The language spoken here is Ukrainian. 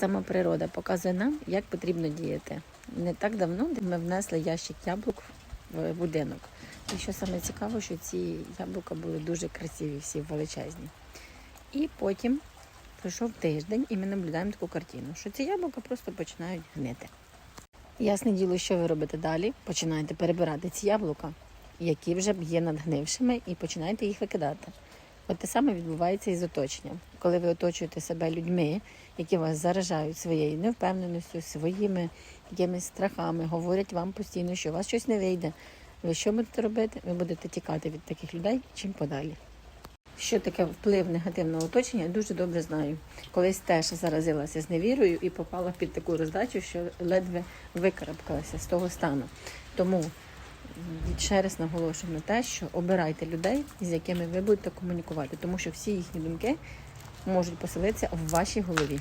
Сама природа показує нам, як потрібно діяти. Не так давно ми внесли ящик яблук в будинок. І що саме цікаво, що ці яблука були дуже красиві, всі величезні. І потім пройшов тиждень, і ми наблюдаємо таку картину, що ці яблука просто починають гнити. Ясне діло, що ви робите далі? Починаєте перебирати ці яблука, які вже є надгнившими, і починаєте їх викидати. От те саме відбувається і з оточенням. Коли ви оточуєте себе людьми, які вас заражають своєю невпевненістю, своїми якимись страхами, говорять вам постійно, що у вас щось не вийде. Ви що будете робити? Ви будете тікати від таких людей чим подалі. Що таке вплив негативного оточення, я дуже добре знаю. Колись теж заразилася з невірою і попала під таку роздачу, що ледве викарабкалася з того стану. Тому ще раз наголошую на те, що обирайте людей, з якими ви будете комунікувати, тому що всі їхні думки можуть поселитися в вашій голові.